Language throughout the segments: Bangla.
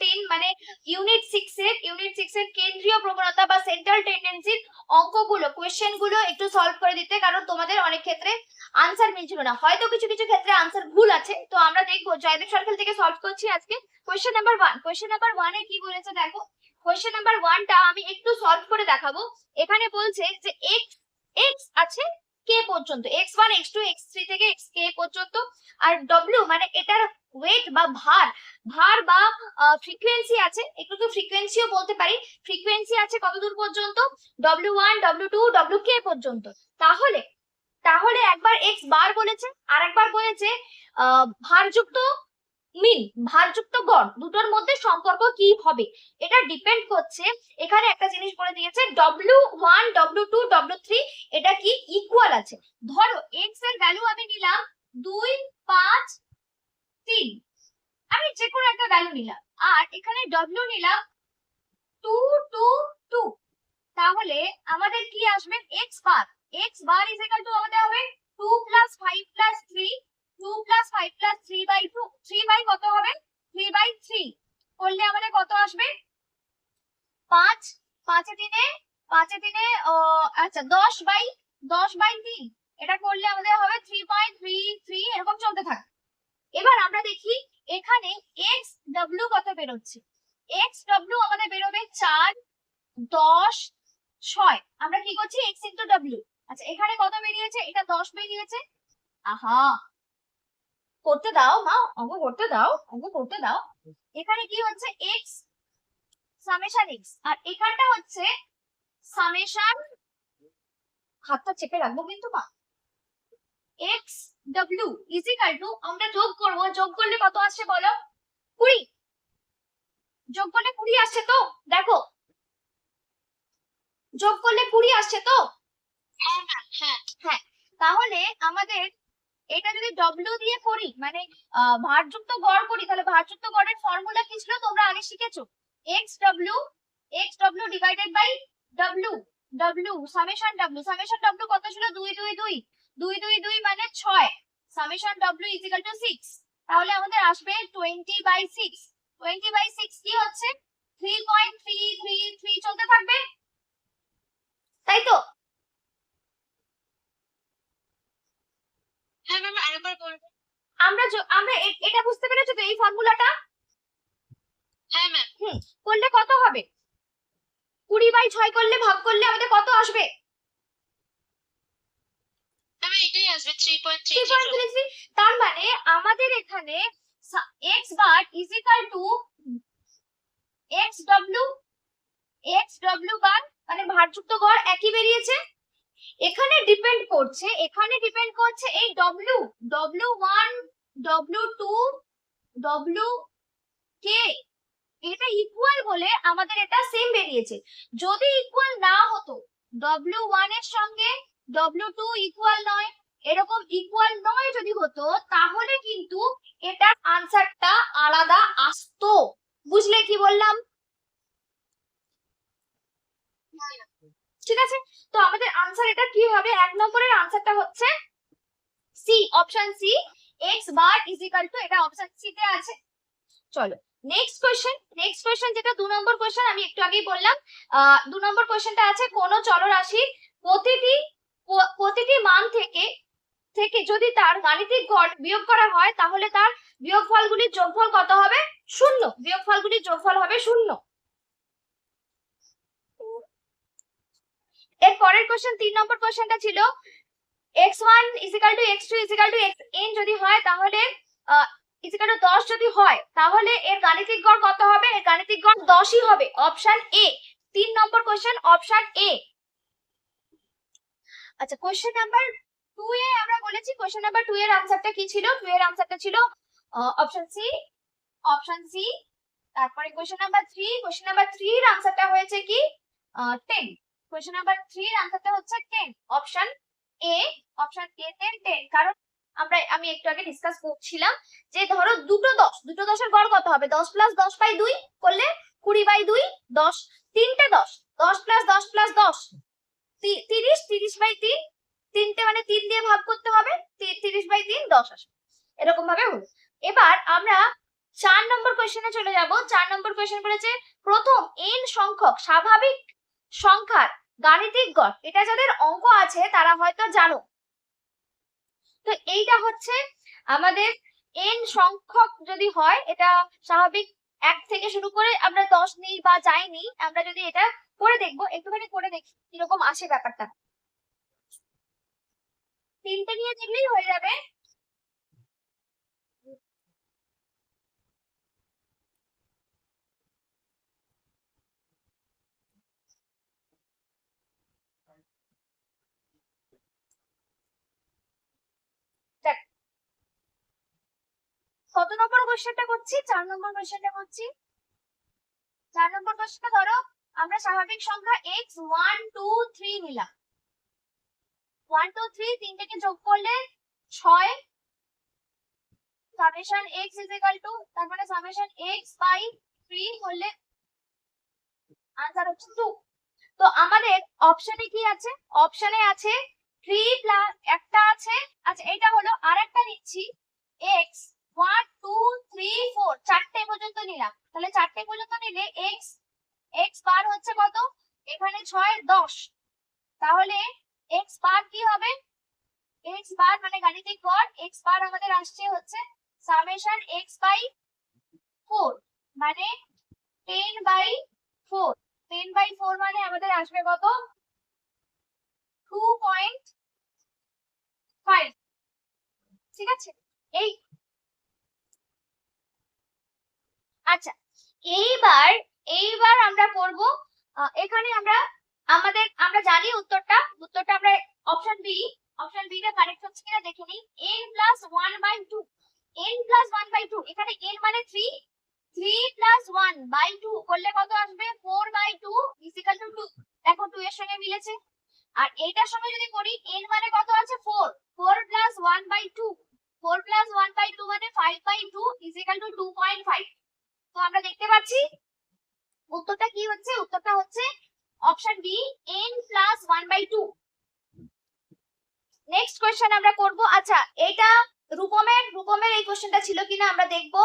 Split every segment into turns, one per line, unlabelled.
10 মানে ইউনিট 6 এর ইউনিট 6 এর কেন্দ্রীয় প্রবণতা বা সেন্ট্রাল টেন্ডেন্সির অঙ্কগুলো কোশ্চেন একটু সলভ করে দিতে, কারণ তোমাদের অনেক ক্ষেত্রে আনসার মিলছিল না। হয়তো কিছু কিছু ক্ষেত্রে আনসার ভুল আছে। তো আমরা দেখব, জয়দেব সার্কেল থেকে সলভ করছি আজকে। কোশ্চেন নাম্বার 1 কোশ্চেন নাম্বার 1 এ কি বলেছে দেখো? কোশ্চেন নাম্বার 1 টা আমি একটু সলভ করে দেখাবো। এখানে বলছে যে x x আছে কে পর্যন্ত x one x two x three থেকে এক্স কে পর্যন্ত। আর ডব্লিউ মানে এটার ওয়েট বা ভার ভার বা ফ্রিকোয়েন্সি আছে, একটু তো ফ্রিকোয়েন্সিও বলতে পারি। ফ্রিকোয়েন্সি আছে কত দূর পর্যন্ত? W one W two W K পর্যন্ত। তাহলে তাহলে একবার এক্স বার বলেছে আর একবার বলেছে ভারযুক্ত মিন ভারযুক্ত গড় দুটোর মধ্যে সম্পর্ক কি হবে? এটা ডিপেন্ড করছে। এখানে একটা জিনিস বলে দিয়েছে W one W two W three এটা কি ইকুয়াল আছে? ধরো এক্সের ভ্যালু আমি নিলাম দুই, পাঁচ, তিন। আমি যে কোনো একটা ভ্যালু নিলাম। আর এখানে ডব্লিউ নিলাম টু টু টু তাহলে আমাদের কি আসবে? X bar x bar is equal to আমাদের হবে two plus five plus three কত আসবে পাঁচ পাঁচে দিনে পাঁচে দিনে দশ বাই দশ বাই তিন এটা করলে আমাদের এবার আমরা দেখি এখানে এক্স ডব্লিউ কত বেরোচ্ছে এক্স ডব্লিউ আমাদের বেরোবে চার দশ ছয় আমরা কি করছি এক্স ইন্টু ডব্লিউ আচ্ছা এখানে কত বেরিয়েছে এটা দশ বেরিয়েছে আহা করতে দাও মা অঙ্ক করতে দাও অঙ্ক করতে দাও। এখানে কি হচ্ছে? এক্স সামেশন এক্স আর এখানটা হচ্ছে সামেশন হাতটা চেপে রাখব কিন্তু মা। এক্স ডব্লিউ ইজিক্যাল টু আমরা যোগ করব। যোগ করলে কত আসছে বলো? কুড়ি। যোগ করলে কুড়ি আসছে তো? দেখো। যোগ করলে কুড়ি আসছে তো?
হ্যাঁ হ্যাঁ।
হ্যাঁ তাহলে আমাদের এটা যদি ডব্লিউ দিয়ে করি মানে ভারযুক্ত গড় করি, তাহলে ভারযুক্ত গড়ের ফর্মুলা কি ছিল? তোমরা আগে শিখেছো। X W X W divided by W W summation W summation W কত ছিল? দুই দুই দুই। দুই দুই দুই মানে ছয়। সামেশন ডব্লিউ ইজ ইকাল টু সিক্স তাহলে আমাদের আসবে twenty by six twenty by six কি হচ্ছে? Three point three three three চলতে থাকবে। তাই তো
হ্যাঁ ম্যাম আরেকবার বলব
আমরা আমরা এটা বুঝতে পেরেছ তো এই ফর্মুলাটা?
হ্যাঁ ম্যাম।
করলে কত হবে? কুড়ি বাই ছয় করলে ভাগ করলে আমাদের কত আসবে? তার মানে আমাদের এখানে x bar is equal to x W x W bar মানে ভারযুক্ত গড় একই বেরিয়েছে। এখানে ডিপেন্ড করছে, এখানে ডিপেন্ড করছে এই W W one W two W কে এটা ইকুয়াল বলে আমাদের এটা সেম বেরিয়েছে। যদি ইকুয়াল না হতো ডব্লিউ ওয়ানের সঙ্গে ডব্লিউ টু ইকুয়াল নয়, এরকম ইকুয়াল নয় যদি হতো, তাহলে কিন্তু এটার আনসারটা আলাদা আসতো। বুঝলে কি বললাম? ঠিক আছে? তো আমাদের আনসার এটা কি হবে? এক নম্বরের আনসারটা হচ্ছে C option C x bar is equal to এটা অপশন সি তে আছে। চলো নেক্সট কোশ্চেন নেক্সট কোশ্চেন যেটা দু নম্বর কোশ্চেন আমি একটু আগেই বললাম দু নম্বর কোশ্চেনটা আছে, কোন চলরাশির প্রতিটি প্রতিটি মান থেকে থেকে যদি তার গাণিতিক গড় বিয়োগ করা হয়, তাহলে তার বিয়োগফলগুলির যোগফল কত হবে? শূন্য। বিয়োগফলগুলির যোগফল হবে শূন্য। এর পরের কোশ্চেন তিন নম্বর কোশ্চেনটা ছিল x one is equal to x two is equal to x যদি হয় তাহলে ইজিক্যাল টু দশ যদি হয়, তাহলে এর গাণিতিক গড় কত হবে? এর গাণিতিক গড় দশই হবে অপশন এ তিন নম্বর কোশ্চেন অপশন এ আচ্ছা কোশ্চেন নাম্বার টু এ আমরা বলেছি কোশ্চেন নাম্বার টু এর আনসারটা কি ছিল? টু এর আনসারটা ছিল অপশন সি অপশন সি তারপরে question number three question number three এর আনসারটা হয়েছে কি? টেন কোশ্চেন নাম্বার থ্রি এর আনসারটা হচ্ছে ten option A option A ten ten কারণ আমরা, আমি একটু আগে ডিসকাস করছিলাম যে ধরো দুটো দশ, দুটো দশের গড় কত হবে? দশ প্লাস দশ বাই দুই করলে কুড়ি বাই দুই, দশ, তিনটে দশ। দশ প্লাস দশ প্লাস দশ, তি- তিরিশ তিরিশ বাই তিন। তিনটে মানে তিন দিয়ে ভাগ করতে হবে, তি- তিরিশ বাই তিন, দশ আসবে। এরকম ভাবে হলো। এবার আমরা চার নম্বর কোয়েশ্চেনে চলে যাব। চার নম্বর কোয়েশ্চেন বলেছে, প্রথম এন সংখ্যক স্বাভাবিক সংখ্যার গাণিতিক গড়। এটা যাদের অঙ্ক আছে, তারা হয়তো জানো। তো এইটা হচ্ছে আমাদের এন সংখ্যক যদি হয়, এটা স্বাভাবিক এক থেকে শুরু করে আমরা দশ নিই বা যাই নিই, আমরা যদি এটা করে দেখব, একটুখানি করে দেখি কীরকম আসে ব্যাপারটা। তিনটে নিয়ে দেখলেই হয়ে যাবে। কত নম্বর কোশ্চেনটা করছি? চার নম্বর কোশ্চেনটা করছি। চার নম্বর কোশ্চেনটা ধরো, আমরা স্বাভাবিক সংখ্যা এক্স ওয়ান টু থ্রি নিলাম। ওয়ান টু থ্রি তিনটেকে যোগ করলে ছয়। Summation x is equal to তারপরে সামেশন x বাই থ্রি করলে আনসার হচ্ছে টু তো আমাদের অপশনে কি আছে? অপশনে আছে থ্রি প্লাস একটা আছে। আচ্ছা এটা হলো আর একটা নিচ্ছি x one two three four চারটে পর্যন্ত নিলাম। তাহলে চারটে পর্যন্ত নিলে এক্স এক্স বার হচ্ছে কত? এখানে ছয়, দশ। তাহলে এক্স বার কি হবে? এক্স বার মানে গাণিতিক গড় এক্স বার আমাদের আসছে হচ্ছে সামেশন এক্স বাই ফোর মানে ten by four ten by four মানে আমাদের আসবে কত? টু পয়েন্ট ফাইভ ঠিক আছে? এই আচ্ছা এইবার এইবার আমরা করব এখানে আমরা আমাদের, আমরা জানি উত্তরটা উত্তরটা আমরা অপশন বি অপশন বি টা কারেক্ট হচ্ছে কিনা দেখে নিই। n plus one by two n plus one by two এখানে n মানে three three plus one by two করলে কত আসবে? Four by two is equal to two দেখো টু এর সঙ্গে মিলেছে। আর এইটার সঙ্গে যদি করি, n মানে কত আছে? Four four plus one by two four plus one by two মানে five by two is equal to two point five তো আমরা দেখতে পাচ্ছি উত্তরটা কি হচ্ছে? উত্তরটা হচ্ছে option B n plus one by two next question আমরা করব। আচ্ছা এটা রূপমের রূপমের এই কোশ্চেনটা ছিল কিনা আমরা দেখব।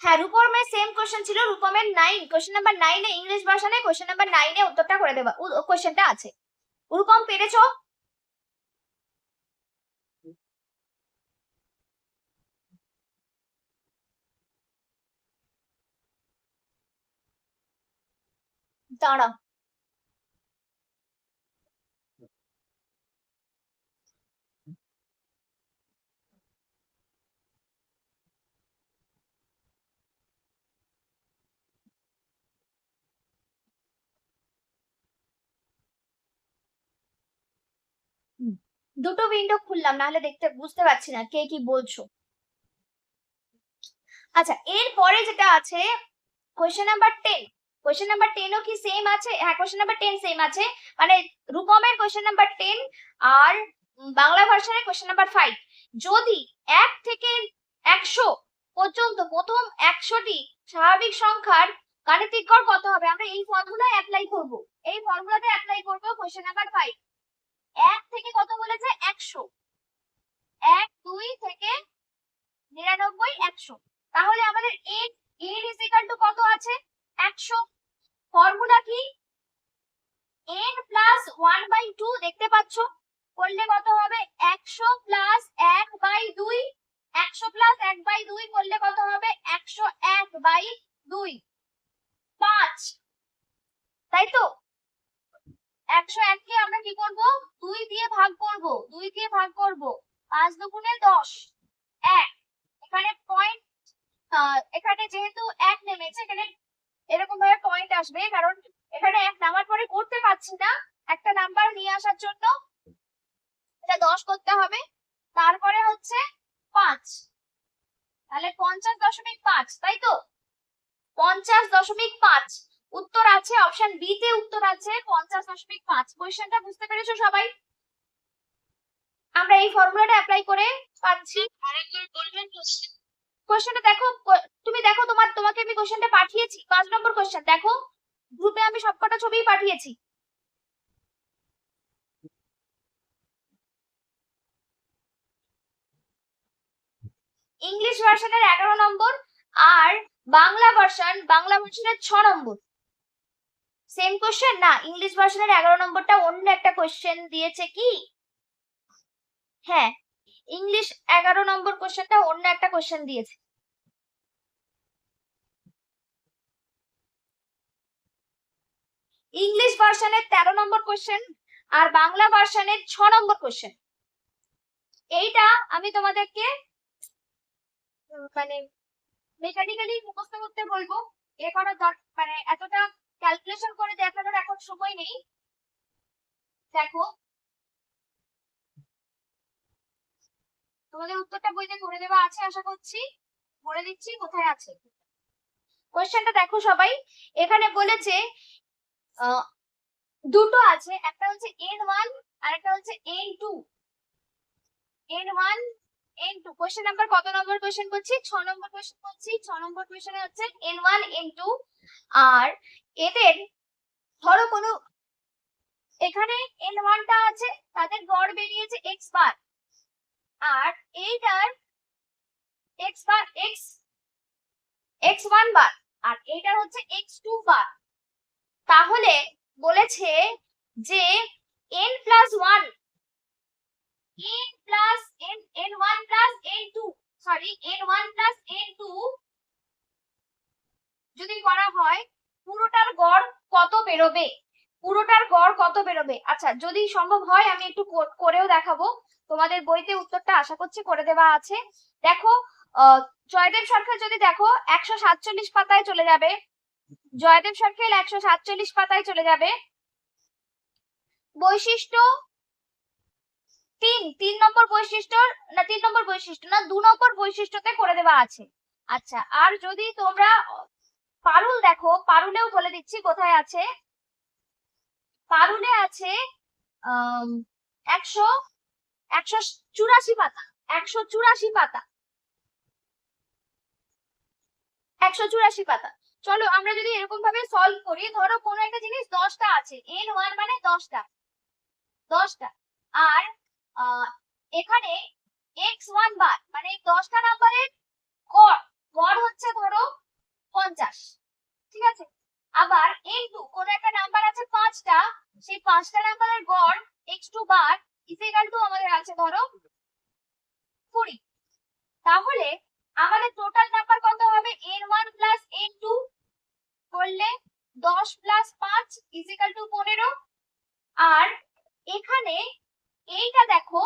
হ্যাঁ রূপমের সেম কোশ্চেন ছিল, রূপমের নাইন কোশ্চেন নাম্বার নাইনে ইংলিশ ভার্সনে কোশ্চেন নাম্বার নাইনে উত্তরটা করে দেবা কোশ্চেনটা আছে। রূপম পেরেছ? দাঁড়াও দুটো উইন্ডো খুললাম, নাহলে দেখতে বুঝতে পারছি না কে কি বলছো। আচ্ছা এরপরে যেটা আছে question number ten question number টেনও কি সেম আছে? হ্যাঁ কোয়েশ্চেন নাম্বার টেন সেম আছে। মানে রূপমের কোয়েশ্চেন নাম্বার টেন আর বাংলা ভার্সনের কোয়েশ্চেন নাম্বার ফাইভ যদি এক থেকে একশো পর্যন্ত প্রথম একশোটি স্বাভাবিক সংখ্যার গাণিতিক গড় কত হবে? আমরা এই ফর্মুলা অ্যাপ্লাই করব। এই ফর্মুলাতে অ্যাপ্লাই করব কোয়েশ্চেন নাম্বার ফাইভ এক থেকে কত বলেছে? একশো। এক, দুই থেকে নিরানব্বই, একশো। তাহলে আমাদের N N is equal to কত আছে? একশো। ফর্মুলা কি? N plus one by two দেখতে পাচ্ছ? করলে কত হবে? একশো প্লাস এক বাই দুই। একশো প্লাস এক বাই দুই করলে কত হবে? একশো এক বাই দুই। পাঁচ। তাই তো? একশো এককে আমরা কি করব? দুই দিয়ে ভাগ করব। দুই দিয়ে ভাগ করব। পাঁচ দুগুণে দশ। এক। এখানে পয়েন্ট এখানে যেহেতু এক নেমেছে, এখানে এরকম ভাবে পয়েন্ট আসবে, কারণ এখানে এক নামার পরে করতে পারছি না। একটা নাম্বার নিয়ে আসার জন্য এটা দশ করতে হবে। তারপরে হচ্ছে পাঁচ। তাহলে পঞ্চাশ দশমিক পাঁচ, তাই তো? পঞ্চাশ দশমিক পাঁচ। উত্তর আছে অপশন বি তে উত্তর আছে, পঞ্চাশ দশমিক পাঁচ। কোয়েশ্চেনটা বুঝতে পেরেছ সবাই? আমরা এই ফর্মুলাটা অ্যাপ্লাই করে পাচ্ছি।
আরেকবার বলবেন কোশ্চেন
কোশ্চেনটা দেখো তুমি দেখো তোমার, তোমাকে আমি কোশ্চেনটা পাঠিয়েছি, পাঁচ নম্বর কোশ্চেন দেখো গ্রুপে আমি সবকটা ছবিই পাঠিয়েছি। ইংলিশ ভার্সনের এগারো নম্বর আর বাংলা ভার্সন বাংলা ভার্সনের ছ নম্বর। সেম কোশ্চেন না ইংলিশ ভার্সনের এগারো নম্বরটা অন্য একটা কোশ্চেন দিয়েছে কি? হ্যাঁ ইংলিশ এগারো নম্বর কোশ্চেনটা অন্য একটা কোশ্চেন দিয়েছে। ইংলিশ ভার্সনের তেরো নম্বর কোশ্চেন আর বাংলা ভার্সনের ছ নম্বর কোশ্চেন এইটা আমি তোমাদেরকে মানে মেকানিক্যালি মুখস্থ করতে বলব। এ করার মানে এতটা ক্যালকুলেশন করে দেখানোর এখন সময় নেই। দেখো তোমাদের উত্তরটা বইতে করে দেওয়া আছে, আশা করছি। বলে দিচ্ছি, কোথায় আছে? কোশ্চেনটা দেখো সবাই। এখানে বলেছে দুটো আছে। একটা হচ্ছে এন ওয়ান আর একটা হচ্ছে N two N one N two question number কত নম্বর কোশ্চেন করছি ছ নম্বর কোশ্চেন করছি ছ নম্বর কোশ্চেনে হচ্ছে এন ওয়ান এন টু আর এদের, ধরো কোনো, এখানে এন ওয়ানটা আছে, তাদের গড় বেরিয়েছে এক্স বার আর এইটার x bar x x one bar আর এইটার হচ্ছে এক্স টু বার তাহলে বলেছে যে n plus one n plus n n one plus n two sorry n one plus n two যদি করা হয়, পুরোটার গড় কত বেরোবে? পুরোটার গড় কত বেরোবে? আচ্ছা যদি সম্ভব হয়, আমি একটু করেও দেখাবো। তোমাদের বইতে উত্তরটা আশা করছি করে দেওয়া আছে। দেখো জয়দেব সরকার যদি দেখো, একশো সাতচল্লিশ পাতায় চলে যাবে। জয়দেব সরকেল একশো সাতচল্লিশ পাতায় চলে যাবে। বৈশিষ্ট্য তিন তিন নম্বর বৈশিষ্ট্য, না, তিন নম্বর বৈশিষ্ট্য, না, দু নম্বর বৈশিষ্ট্যতে করে দেওয়া আছে। আচ্ছা আর যদি তোমরা পারুল দেখো, পারুলেও বলে দিচ্ছি কোথায় আছে। পারুলে আছে একশো একশো চুরাশি পাতা, একশো চুরাশি পাতা। একশো চুরাশি পাতা। চলো আমরা যদি এরকম ভাবে সলভ করি, ধরো কোনো একটা জিনিস দশটা আছে এন ওয়ান মানে দশটা দশটা। আর এখানে এক্স ওয়ান বার মানে দশটা নাম্বারের গড় গড় হচ্ছে ধরো পঞ্চাশ, ঠিক আছে? আবার এন টু কোনো একটা নাম্বার আছে পাঁচটা, সেই পাঁচটা নাম্বারের গড় x two bar is equal to আমাদের আছে ধরো কুড়ি। তাহলে আমাদের টোটাল নাম্বার কত হবে? N one plus N two করলে দশ প্লাস পাঁচ ইজিক্যাল টু পনেরো। আর এখানে এইটা দেখো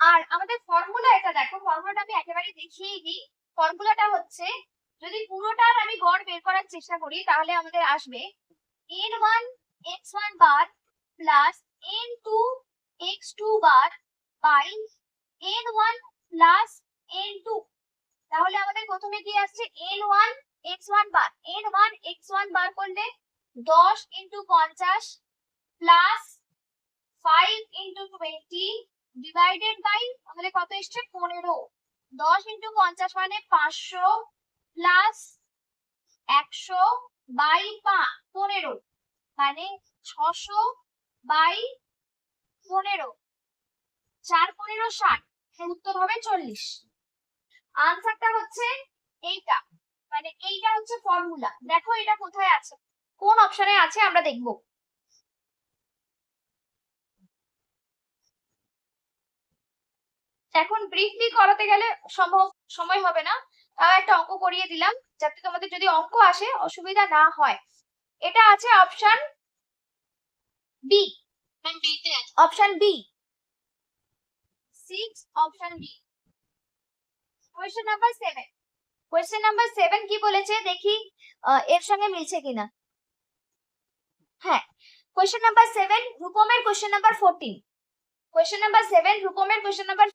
আর আমাদের ফর্মুলা এটা দেখো ফর্মুলাটা আমি একেবারে দেখিয়ে দিই। ফর্মুলাটা হচ্ছে, যদি পুরোটার আমি গড় বের করার চেষ্টা করি, তাহলে আমাদের আসবে N one x one bar plus N two x two bar by N one plus N two তাহলে আমাদের প্রথমে কি আসছে? N one x one bar N one x one bar করলে দশ ইন্টু পঞ্চাশ plus five into twenty divided by আমাদের কত এসছে? পনেরো। দশ ইন্টু পঞ্চাশ মানে পাঁচশো প্লাস একশো বাই পনেরো। মানে ছশো বাই পনেরো। চার, পনেরো, ষাট। উত্তর হবে চল্লিশ। আনসারটা হচ্ছে এইটা। মানে এইটা হচ্ছে ফর্মুলা দেখো এটা কোথায় আছে। কোন অপশনে আছে আমরা দেখব। এখন ব্রিফলি করাতে গেলে সম্ভব সময় হবে না। তাও একটা অঙ্ক করিয়ে দিলাম যাতে তোমাদের যদি অঙ্ক আসে অসুবিধা না হয়। এটা আছে option B option B six option B question number seven question number seven কি বলেছে? দেখি এর সঙ্গে মিলছে কিনা। হ্যাঁ question number seven রূপমের question number fourteen question number seven রূপমের question number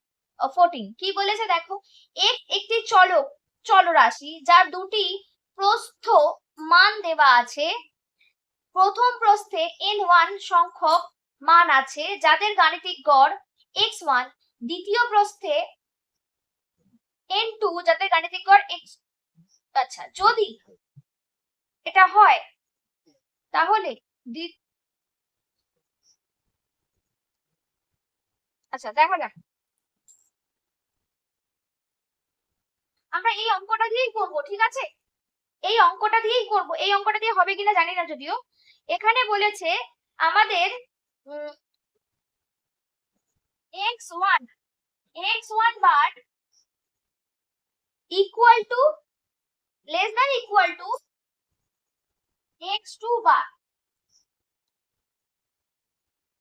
fourteen কি বলেছে দেখো? এক একটি চলক, চলরাশি, যার দুটি প্রস্থ মান দেওয়া আছে। প্রথম প্রস্থে এন ওয়ান সংখ্যক মান আছে, যাদের গাণিতিক গড় এক্স ওয়ান দ্বিতীয় প্রস্থে এন টু যাদের গাণিতিক গড় এক্স আচ্ছা যদি এটা হয়, তাহলে আচ্ছা দেখা যাক। আমরা এই অঙ্কটা দিয়েই করব, ঠিক আছে? এই অঙ্কটা দিয়েই করব। এই অঙ্কটা দিয়ে হবে কিনা জানি না যদিও। এখানে বলেছে আমাদের x one x one bar equal to less than equal to x two bar.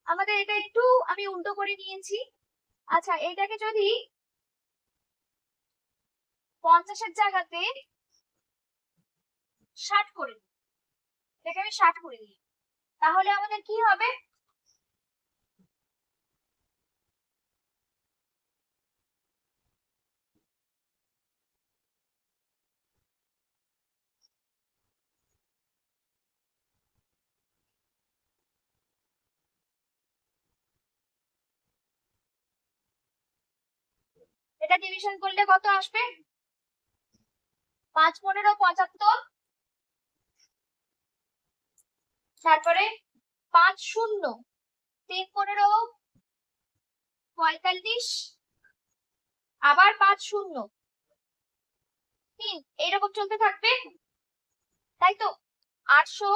আমাদের এটা একটু আমি উল্টো করে নিয়েছি। আচ্ছা এটাকে যদি পঞ্চাশের জায়গাতে ষাট করে দিই এটাকে আমি ষাট করে দিই তাহলে আমাদের কি হবে? এটা ডিভিশন করলে কত আসবে? পাঁচ পনেরো পঁচাত্তর। তারপরে পাঁচ শূন্য। তিন পনেরো পঁয়তাল্লিশ। আবার পাঁচ শূন্য। তিন, এইরকম চলতে থাকবে। তাই তো? আটশো,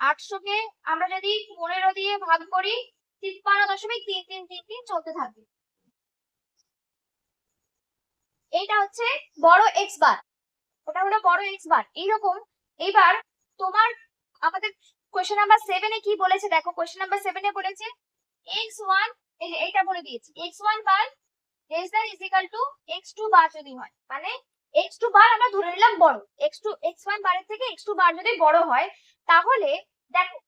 আটশোকে আমরা যদি পনেরো দিয়ে ভাগ করি, তিপ্পান্ন দশমিক তিন তিন তিন তিন চলতে থাকবে। এইটা হচ্ছে বড় এক্স বার হলো বড় এক্স বার। এইরকম এইবার তোমার আমাদের কোয়েশ্চেন নাম্বার সেভেনে কি বলেছে দেখো কোয়েশ্চেন নাম্বার সেভেনে বলেছে এক্স ওয়ান এইটা বলে দিয়েছি। X one bar less is equal to x two bar যদি হয় মানে এক্স টু বার আমরা ধরে নিলাম বড়। এক্স টু এক্স ওয়ান বারের থেকে এক্স টু বার যদি বড় হয়, তাহলে দেখো,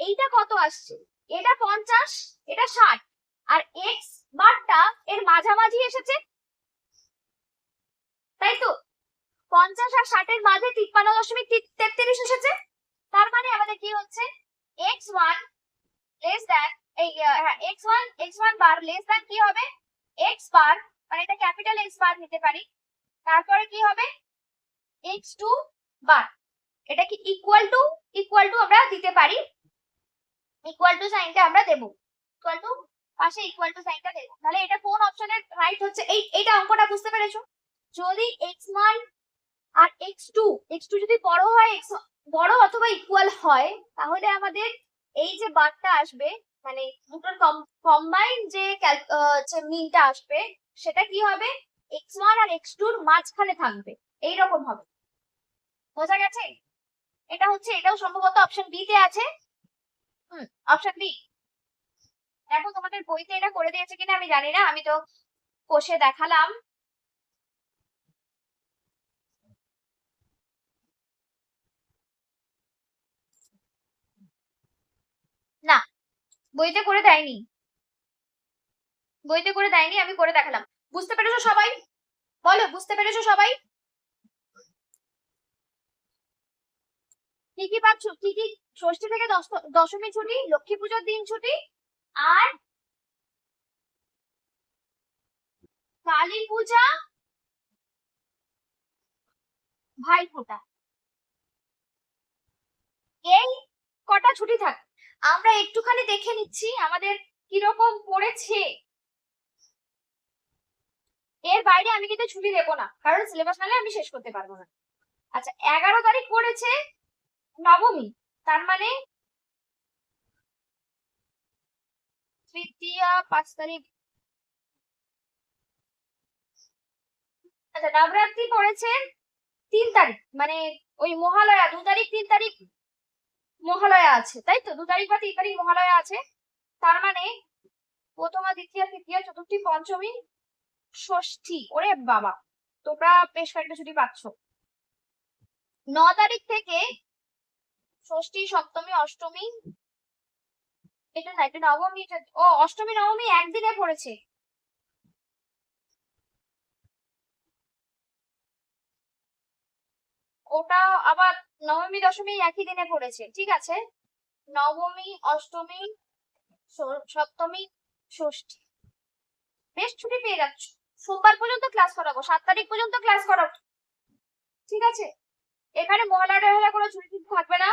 এইটা কত আসছে? এটা পঞ্চাশ, এটা ষাট। আর এক্স বারটা এর মাঝামাঝি এসেছে। তাই তো? পঞ্চাশ আর ষাটের মাঝে তিপ্পান্ন দশমিক তেত্রিশ এসেছে। তার মানে আমাদের কি হচ্ছে? এক্স ওয়ান লেস দ্যান এই x one x one bar less than কি হবে? এক্স বার মানে এটা ক্যাপিটাল এক্স বার নিতে পারি। তারপরে কি হবে? X two bar. এটা কি ইকুয়াল টু ইকুয়াল টু আমরা দিতে পারি? ইকুয়াল টু সাইনটা আমরা দেবো। ইকুয়াল টু পাশে ইকুয়াল টু সাইনটা দেবো। তাহলে এটা কোন অপশনের রাইট হচ্ছে? এই, এইটা অঙ্কটা বুঝতে পেরেছ? যদি এক্স ওয়ান আর এক্স টু এক্স টু যদি বড় হয় বড় অথবা ইকুয়াল হয়, তাহলে আমাদের এই যে বারটা আসবে মানে দুটোর কম্বাইন যে মিনটা আসবে, সেটা কি হবে? এক্স ওয়ান আর এক্স টুর মাঝখানে থাকবে। এইরকম হবে। বোঝা গেছে? এটা হচ্ছে, এটাও সম্ভবত অপশন বি তে আছে। হুম অপশন বি দেখো তোমাদের বইতে এটা করে দিয়েছে কিনা আমি জানি না, আমি তো কোষে দেখালাম না বইতে করে দেয়নি। বইতে করে দেয়নি, আমি করে দেখালাম। বুঝতে পেরেছ সবাই? বলো, বুঝতে পেরেছ সবাই? কি কি পাচ্ছ? কি কি? ষষ্ঠী থেকে দশ- দশমী ছুটি, লক্ষ্মী পুজোর দিন ছুটি, আর কালী পূজা, ভাইফোঁটা। এই কটা ছুটি থাকে। আমরা একটুখানি দেখে নিচ্ছি আমাদের কীরকম পড়েছে। এর বাইরে আমি কিন্তু ছুটি দেবো না, কারণ সিলেবাস নালে আমি শেষ করতে পারব না। আচ্ছা এগারো তারিখ পড়েছে নবমী, তার মানে তৃতীয়া পাঁচ তারিখ। আচ্ছা নবরাত্রি পড়েছে তিন তারিখ মানে ওই মহালয়া, দু তারিখ, তিন তারিখ। মহালয়া আছে, তাই তো? দু তারিখ বা মহালয়া আছে। তার মানে প্রথমা, দ্বিতীয়, তৃতীয়, চতুর্থী, পঞ্চমী, ষষ্ঠী। ওরে বাবা, তোমরা বেশ কয়েকটা ছুটি পাচ্ছ। ন তারিখ থেকে ষষ্ঠী, সপ্তমী, অষ্টমী, এটা না, এটা নবমী ও, অষ্টমী, নবমী একদিনে পড়েছে। ওটা আবার নবমী দশমী একই দিনে পড়েছে, ঠিক আছে? নবমী, অষ্টমী সপ্তমী, ষষ্ঠী। বেশ ছুটি পেয়ে যাচ্ছ। সোমবার পর্যন্ত ক্লাস করাবো, সাত তারিখ পর্যন্ত ক্লাস করাবো। ঠিক আছে? এখানে মহালয়া টহালয়া কোনো ছুটি থাকবে না।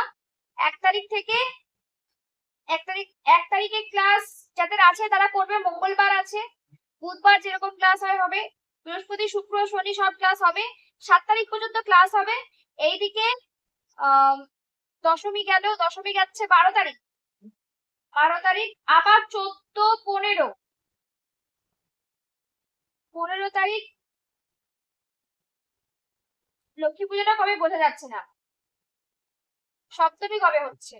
এক তারিখ থেকে, এক তারিখ, এক তারিখে ক্লাস যাদের আছে তারা করবে, মঙ্গলবার আছে। বুধবার যেরকম ক্লাস হয়, হবে। বৃহস্পতি, শুক্র, শনি সব ক্লাস হবে। সাত তারিখ পর্যন্ত ক্লাস হবে। এইদিকে দশমী গেল, দশমী যাচ্ছে বারো তারিখ। বারো তারিখ, আবার চোদ্দ, পনেরো। পনেরো তারিখ, লক্ষ্মী পুজোটা কবে বোঝা যাচ্ছে না। সপ্তমী কবে হচ্ছে?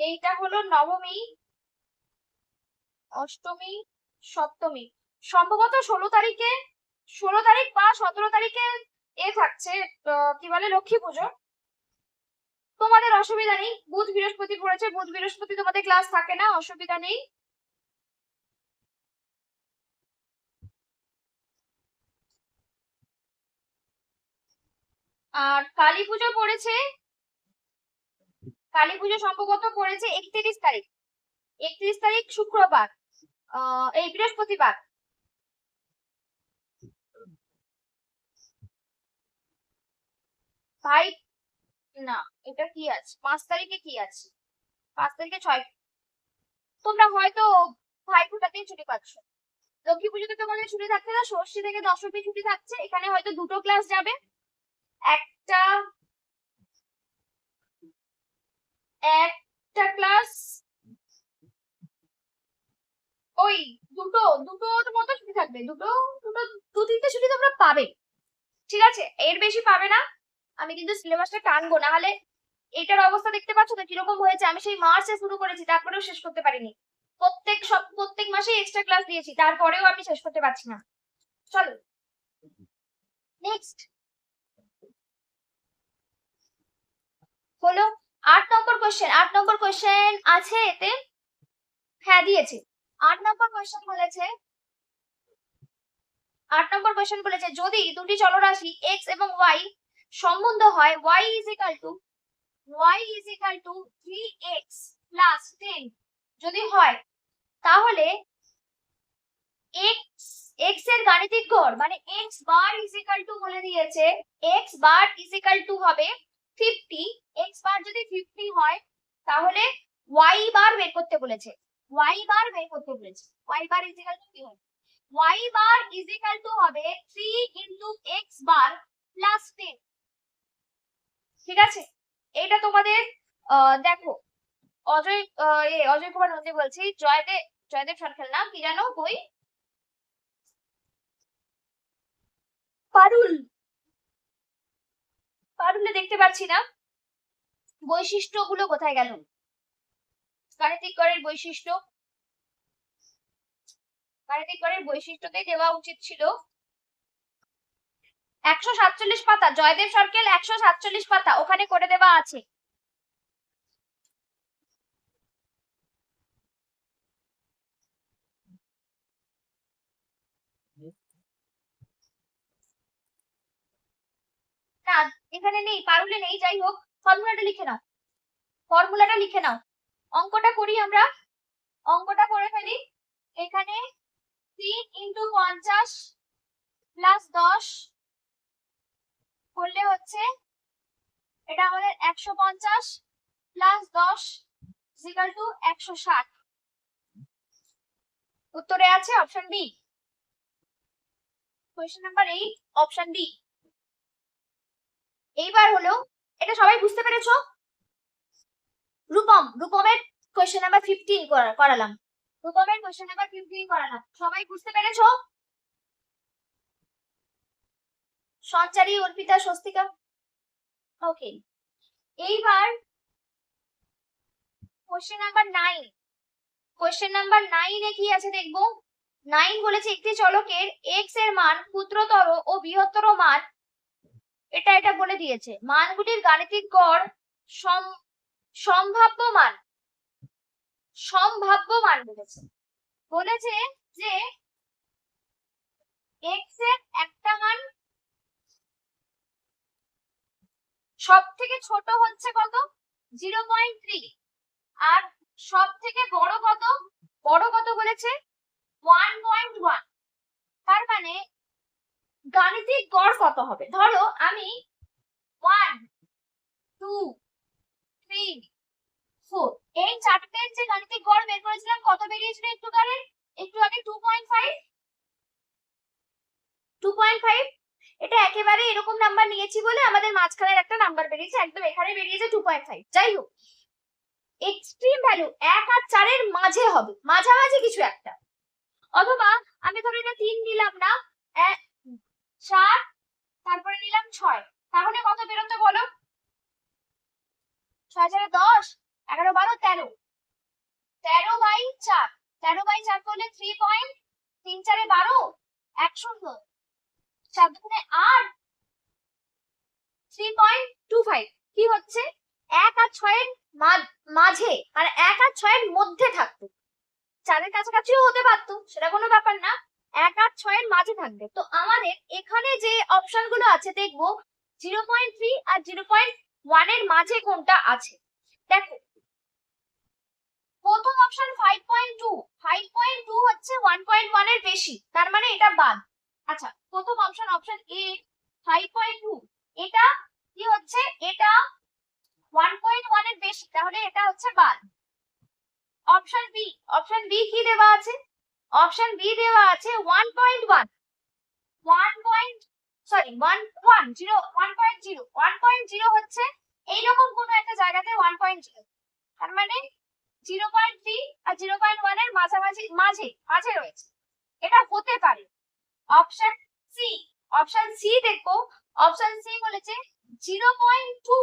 এইটা হলো নবমী, অষ্টমী, সপ্তমী। সম্ভবত ষোলো তারিখে, ষোলো তারিখ বা সতেরো তারিখে এ থাকছে কি বলে, লক্ষ্মী পুজো। তোমাদের অসুবিধা নেই। বুধ বৃহস্পতি পড়েছে, বুধ বৃহস্পতি তোমাদের ক্লাস থাকে না, অসুবিধা নেই। আর কালী পুজো পড়েছে, কালী পুজো সম্ভবত পড়েছে একত্রিশ তারিখ। একত্রিশ তারিখ শুক্রবার এই বৃহস্পতিবার। ভাই না, এটা কি আছে? পাঁচ তারিখে কি আছে? পাঁচ তারিখে ছয় তোমরা হয়তো ভাই ফোটাতেই ছুটি পাচ্ছ। লক্ষ্মী পুজোতে তোমাদের ছুটি থাকছে না, ষষ্ঠী থেকে দশমী ছুটি থাকছে। এখানে হয়তো দুটো ক্লাস যাবে। একটা একটা ক্লাস ওই দুটো দুটো মতো ছুটি থাকবে। দুটো দুটো দু তিনটে ছুটি তোমরা পাবে। ঠিক আছে? এর বেশি পাবে না। আমি কিন্তু সিলেবাসটা টানবো না হলে এটার অবস্থা দেখতে পাচ্ছ তো কীরকম হয়েছে? আমি সেই মার্চে শুরু করেছি, তারপরেও শেষ করতে পারিনি। প্রত্যেক সব, প্রত্যেক মাসে এক্সট্রা ক্লাস দিয়েছি, তারপরেও আমি শেষ করতে পারছি না। চলো নেক্সট হলো আট নম্বর কোশ্চেন আট নম্বর কোশ্চেন আছে এতে? হ্যাঁ দিয়েছে। আট নম্বর কোশ্চেন বলেছে, আট নম্বর কোশ্চেন বলেছে, যদি দুটি চলরাশি এক্স এবং ওয়াই সম্বন্ধ হয় y is equal to, y is equal to 3x plus 10 যদি হয়, তাহলে x x এর গাণিতিক গড় মানে x bar is equal to বলে দিয়েছে, x বার is equal হবে 50 x বার যদি 50 হয়, তাহলে y বার বের করতে বলেছে, y বার বের করতে বলেছে, y বার is কি হবে y bar is equal to হবে 3 into x বার প্লাস 10 ঠিক আছে? এটা তোমাদের দেখো, অজয় অজয় কুমার নন্দী বলছি জয়দেব জয়দেব সরকার নাম, কি জানো বই? পারুল। পারুলে দেখতে পাচ্ছি না। বৈশিষ্ট্যগুলো কোথায় গেল? গাণিতিক গড়ের বৈশিষ্ট্য। গাণিতিক গড়ের বৈশিষ্ট্যতে দেওয়া উচিত ছিল। একশো সাতচল্লিশ পাতা, জয়দেব সরকেল একশো সাতচল্লিশ পাতা, ওখানে করে দেওয়া আছে। এখানে নেই, পারুলে নেই, যাই হোক ফর্মুলাটা লিখে নাও। ফর্মুলাটা লিখে নাও। অঙ্কটা করি আমরা। অঙ্কটা করে ফেলি। এখানে তিন ইন্টু পঞ্চাশ প্লাস দশ করলে হচ্ছে এটা আমাদের একশো পঞ্চাশ প্লাস দশ ইজিক্যাল টু একশো ষাট। উত্তরে আছে option B question number eight option D এইবার হলো, এটা সবাই বুঝতে পেরেছ? রূপম, রূপমের কোয়েশ্চেন নাম্বার ফিফটিন করালাম। রূপমের কোয়েশ্চেন নাম্বার ফিফটিন করালাম। সবাই বুঝতে পেরেছ? সঞ্চারী, অর্পিতা, স্বস্তিকা। ওকে এইবার question number nine question number নাইনে কি আছে দেখব? নাইন বলেছে একটি চলকের এক্সের মান ক্ষুদ্রতর ও বৃহত্তর মান। এটা এটা বলে দিয়েছে। মানগুলির গাণিতিক গড় সম- সম্ভাব্য মান। সম্ভাব্য মান বলেছে। বলেছে যে এক্সের একটা মান সব থেকে ছোট হচ্ছে কত? Zero point three. আর সব থেকে বড় কত? বড় কত বলেছে? One point one. তার মানে গাণিতিক গড় কত হবে? ধরো আমি ওয়ান, টু, থ্রি, ফোর। এই চারটের যে গাণিতিক গড় বের করেছিলাম, কত বেরিয়েছিল একটু আগে একটু আগে two point five two point five এটা একেবারে এরকম নাম্বার নিয়েছি বলে আমাদের মাঝখানের একটা নাম্বার বেরিয়েছে, একদম এখানে বেরিয়েছে টু পয়েন্ট ফাইভ যাই হোক এক্সট্রিম ভ্যালু এক আর চারের মাঝে হবে, মাঝামাঝি কিছু একটা। অথবা আমি ধরো এটা তিন নিলাম না চার, তারপরে নিলাম ছয়। তাহলে কত বেরোতে বলো? ছয় চারে দশ, এগারো বারো তেরো। তেরো বাই চার, তেরো বাই চার করলে থ্রি পয়েন্ট তিন চারে বারো, এক শূন্য। চার দুগুণে আট কি হচ্ছে? এক আর ছয়ের মাঝে মানে এক আর ছয়ের মধ্যে থাকতো। চারের কাছাকাছিও হতে পারতো, সেটা কোনো ব্যাপার না। এক আর ছয়ের মাঝে থাকবে। তো আমাদের এখানে যে অপশনগুলো আছে, দেখব জিরো পয়েন্ট থ্রি আর জিরো পয়েন্ট ওয়ানের মাঝে কোনটা আছে? দেখো, প্রথম option five point two five point two হচ্ছে ওয়ান পয়েন্ট ওয়ানের বেশি, তার মানে এটা বাদ। আচ্ছা প্রথম option option A five point two এটা কি হচ্ছে? এটা ওয়ান পয়েন্ট ওয়ানের বেশি, তাহলে এটা হচ্ছে বাদ অপশন বি অপশন বি কি দেওয়া আছে? অপশন বি দেওয়া আছে one point one one point sorry one one zero one point zero one point zero হচ্ছে একটা জায়গাতে ওয়ান পয়েন্ট জিরো মানে জিরো পয়েন্ট থ্রি আর জিরো পয়েন্ট ওয়ানের মাঝামাঝি, মাঝে মাঝে রয়েছে। এটা হতে পারে। অপশন সি অপশন সি দেখো অপশন সি বলেছে zero point two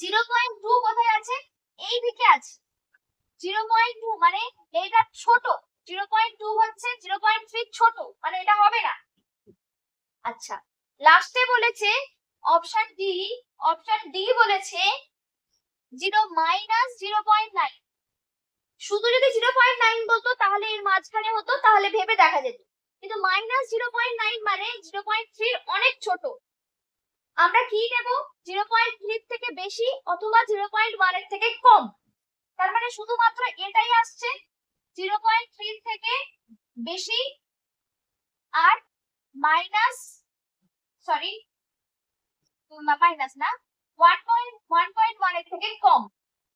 zero point two কোথায় আছে? এই দিকে আছে। জিরো পয়েন্ট টু মানে এটা ছোট। জিরো পয়েন্ট টু হচ্ছে জিরো পয়েন্ট থ্রি ছোট মানে এটা হবে না। আচ্ছা লাস্টে বলেছে অপশন ডি অপশন ডি বলেছে zero minus zero point nine শুধু যদি জিরো পয়েন্ট নাইন বলতো, তাহলে এর মাঝখানে হতো, তাহলে ভেবে দেখা যেত। কিন্তু মাইনাস জিরো পয়েন্ট নাইন মানে জিরো পয়েন্ট থ্রির অনেক ছোট। আমরা কি নেব? জিরো পয়েন্ট থ্রির থেকে বেশি অথবা জিরো পয়েন্ট ওয়ানের থেকে কম। তার মানে শুধুমাত্র এটাই আসছে। জিরো পয়েন্ট থ্রি থেকে বেশি আর মাইনাস সরি মাইনাস না ওয়ান পয়েন্ট ওয়ান পয়েন্ট ওয়ানের থেকে কম।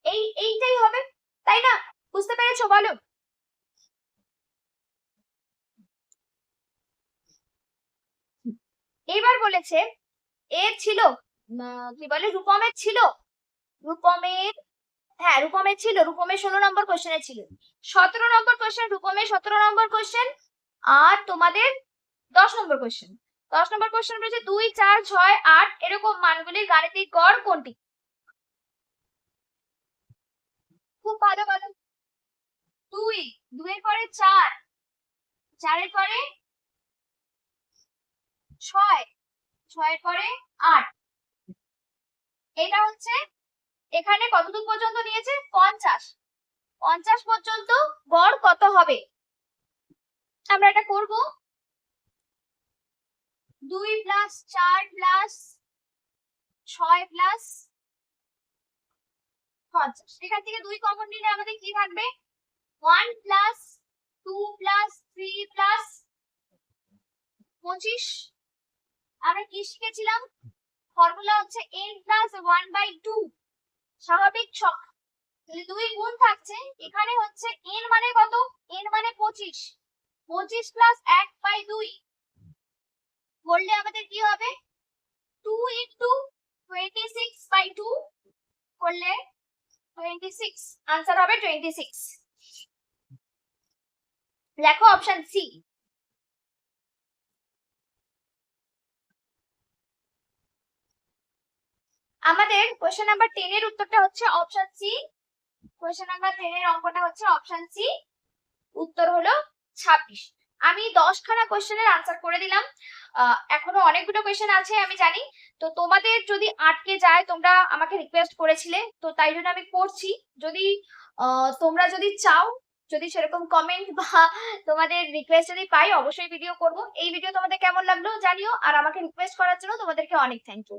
এই, এইটাই হবে, তাই না? বুঝতে পেরেছ? বলো। এইবার বলেছে, এর ছিল কি বলে, রূপমের ছিল। রূপমের হ্যাঁ রূপমের ছিল, রূপমের ষোলো নম্বর কোশ্চেনে ছিল। সতেরো নম্বর কোশ্চেন রূপমের সতেরো নম্বর কোশ্চেন আর তোমাদের দশ নম্বর কোশ্চেন দশ নম্বর কোশ্চেন বলেছে, দুই, চার, ছয়, আট, এরকম মানগুলির গাণিতিক গড় কোনটি? খুব ভালো ভালো দুই, দুইয়ের পরে চার, চারের পরে ছয়। পরে আট। এটা হচ্ছে এখানে কতদূর পর্যন্ত নিয়েছে পঞ্চাশ। পঞ্চাশ পর্যন্ত গড় কত হবে? আমরা এটা করব। দুই প্লাস চার প্লাস ছয় প্লাস পঞ্চাশ। এখান থেকে দুই কমন নিলে আমাদের কি থাকবে? One plus two plus three plus পঁচিশ। আমরা কি শিখেছিলাম? ফর্মুলা হচ্ছে N plus one by two স্বাভাবিক তাহলে দুই গুণ থাকছে, এখানে হচ্ছে এন মানে কত? এন মানে পঁচিশ। পঁচিশ প্লাস এক বাই দুই। বললে আমাদের কি হবে? Two into twenty six by two করলে টোয়েন্টি সিক্স আনসার হবে টোয়েন্টি সিক্স লেখো অপশন সি আমাদের কোয়েশ্চেন নাম্বার টেন এর উত্তরটা হচ্ছে option C question number ten এর অঙ্কটা হচ্ছে অপশন সি উত্তর হলো ছাব্বিশ। আমি দশখানা কোয়েশ্চেনের আনসার করে দিলাম। এখনও অনেকগুলো কোয়েশ্চেন আছে, আমি জানি। তো তোমাদের যদি আটকে যায়, তোমরা আমাকে রিকোয়েস্ট করেছিলে, তো তাই জন্য আমি করছি যদি তোমরা যদি চাও, যদি সেরকম কমেন্ট বা তোমাদের রিকোয়েস্ট যদি পাই, অবশ্যই ভিডিও করব। এই ভিডিও তোমাদের কেমন লাগল জানিও, আর আমাকে রিকোয়েস্ট করার জন্য তোমাদেরকে অনেক থ্যাংক ইউ